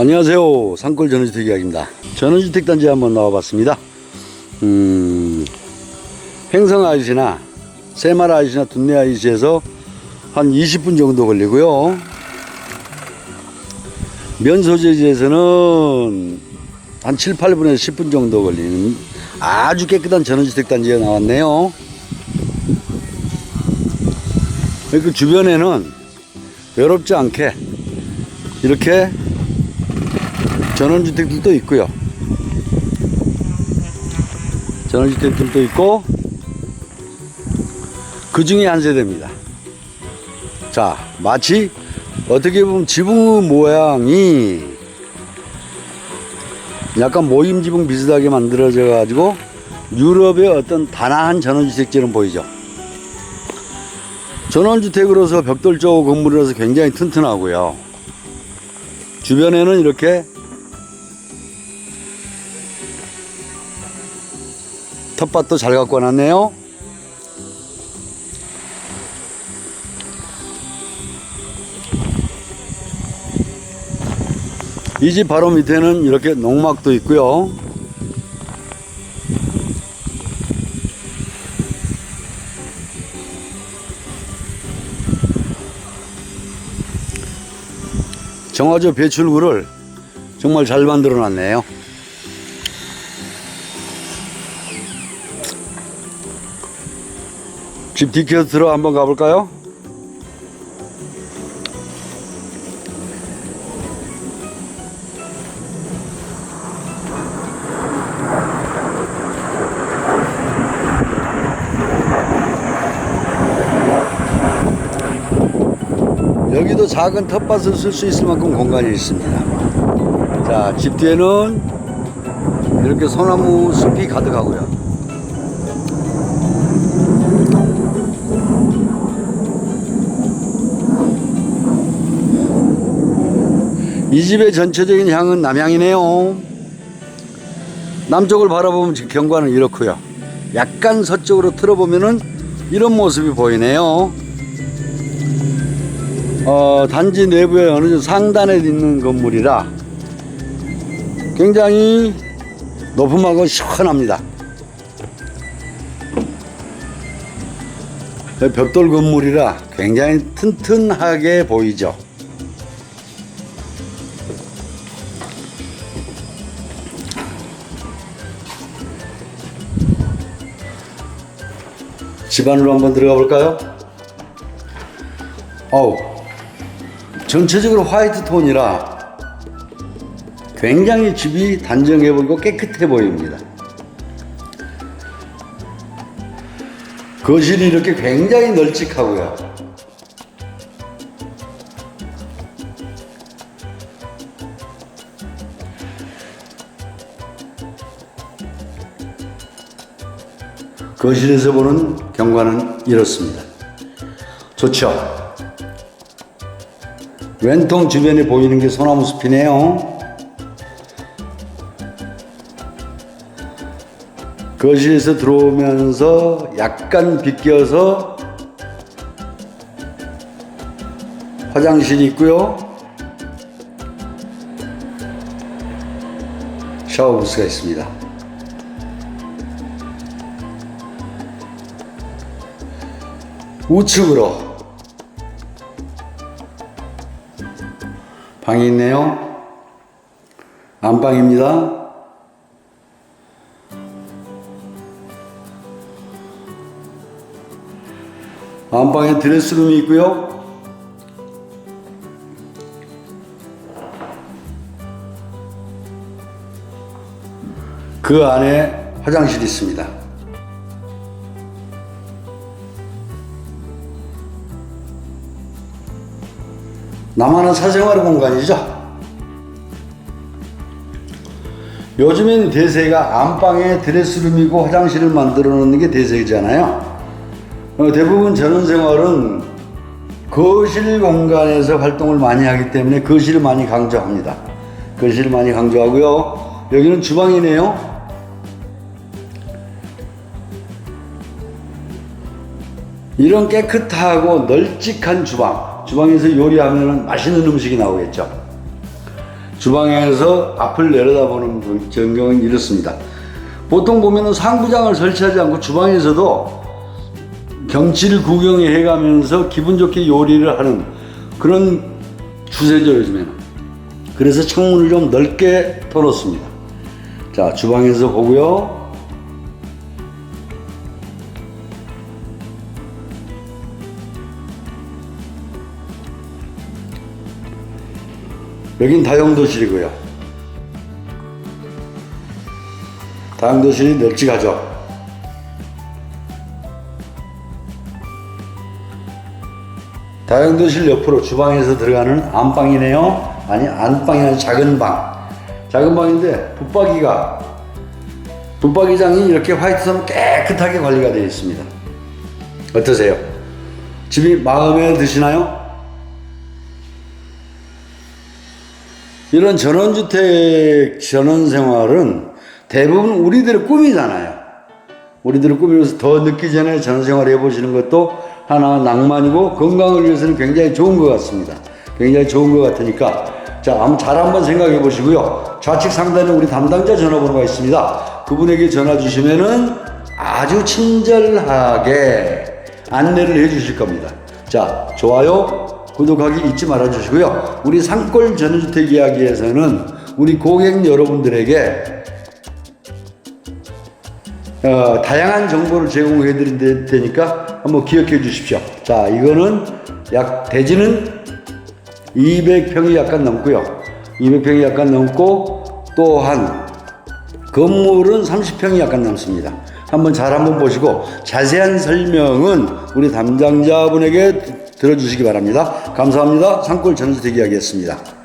안녕하세요. 산골 전원주택 이야기입니다. 전원주택 단지 한번 나와봤습니다. 음, 횡성 아이시나 세말 아이시나 둔내 아이시에서 한 20분 정도 걸리고요. 면소재지에서는 한 7, 8분에서 10분 정도 걸리는 아주 깨끗한 전원주택 단지가 나왔네요. 그 주변에는 외롭지 않게 이렇게 전원주택들도 있고요. 전원주택들도 있고 그 중에 한 세대입니다. 자, 마치 어떻게 보면 지붕 모양이 약간 모임 지붕 비슷하게 만들어져 가지고 유럽의 어떤 단아한 전원주택처럼 보이죠. 전원주택으로서 벽돌 조 건물이라서 굉장히 튼튼하고요. 주변에는 이렇게 텃밭도 잘 갖고 놨네요. 이 집 바로 밑에는 이렇게 농막도 있고요. 정화조 배출구를 정말 잘 만들어 놨네요. 집 뒤켜서 들어 한번 가볼까요? 여기도 작은 텃밭을 쓸 수 있을 만큼 공간이 있습니다. 자, 집 뒤에는 이렇게 소나무 숲이 가득하고요. 이 집의 전체적인 향은 남향이네요. 남쪽을 바라보면 경관은 이렇고요. 약간 서쪽으로 틀어보면은 이런 모습이 보이네요. 어, 단지 내부에 어느 정도 상단에 있는 건물이라 굉장히 높음하고 시원합니다. 벽돌 건물이라 굉장히 튼튼하게 보이죠. 집 안으로 한번 들어가 볼까요? 어우, 전체적으로 화이트 톤이라 굉장히 집이 단정해 보이고 깨끗해 보입니다. 거실이 이렇게 굉장히 널찍하고요. 거실에서 보는 경관은 이렇습니다. 좋죠? 왼통 주변에 보이는 게 소나무 숲이네요. 거실에서 들어오면서 약간 비껴서 화장실이 있고요. 샤워 부스가 있습니다. 우측으로 방이 있네요. 안방입니다. 안방에 드레스룸이 있고요. 그 안에 화장실이 있습니다. 나만의 사생활 공간이죠. 요즘엔 대세가 안방에 드레스룸이고 화장실을 만들어 놓는 게 대세잖아요. 어, 대부분 전원생활은 거실 공간에서 활동을 많이 하기 때문에 거실을 많이 강조합니다. 거실을 많이 강조하고요. 여기는 주방이네요. 이런 깨끗하고 널찍한 주방. 주방에서 요리하면 맛있는 음식이 나오겠죠. 주방에서 앞을 내려다보는 전경은 이렇습니다. 보통 보면은 상부장을 설치하지 않고 주방에서도 경치를 구경해 가면서 기분 좋게 요리를 하는 그런 추세죠 요즘에는. 그래서 창문을 좀 넓게 털었습니다. 자 주방에서 보고요. 여긴 다용도실이고요. 다용도실이 널찍하죠. 다용도실 옆으로 주방에서 들어가는 안방이네요. 아니 안방이 아니라 작은 방. 작은 방인데 붙박이가 붙박이장이 이렇게 화이트선 깨끗하게 관리가 되어 있습니다. 어떠세요? 집이 마음에 드시나요? 이런 전원주택 전원생활은 대부분 우리들의 꿈이잖아요. 우리들의 꿈이면서 더 늦기 전에 전원생활 해보시는 것도 하나 낭만이고 건강을 위해서는 굉장히 좋은 것 같습니다. 굉장히 좋은 것 같으니까 자 한번 잘 한번 생각해 보시고요. 좌측 상단에 우리 담당자 전화번호가 있습니다. 그분에게 전화 주시면은 아주 친절하게 안내를 해 주실 겁니다. 자 좋아요 구독하기 잊지 말아 주시고요. 우리 산골 전원주택 이야기에서는 우리 고객 여러분들에게 어, 다양한 정보를 제공해 드릴 테니까 한번 기억해 주십시오. 자, 이거는 약 대지는 200평이 약간 넘고요. 200평이 약간 넘고 또한 건물은 30평이 약간 넘습니다. 한번 잘 한번 보시고 자세한 설명은 우리 담당자분에게 들어주시기 바랍니다. 감사합니다. 산골 전주택 이야기였습니다.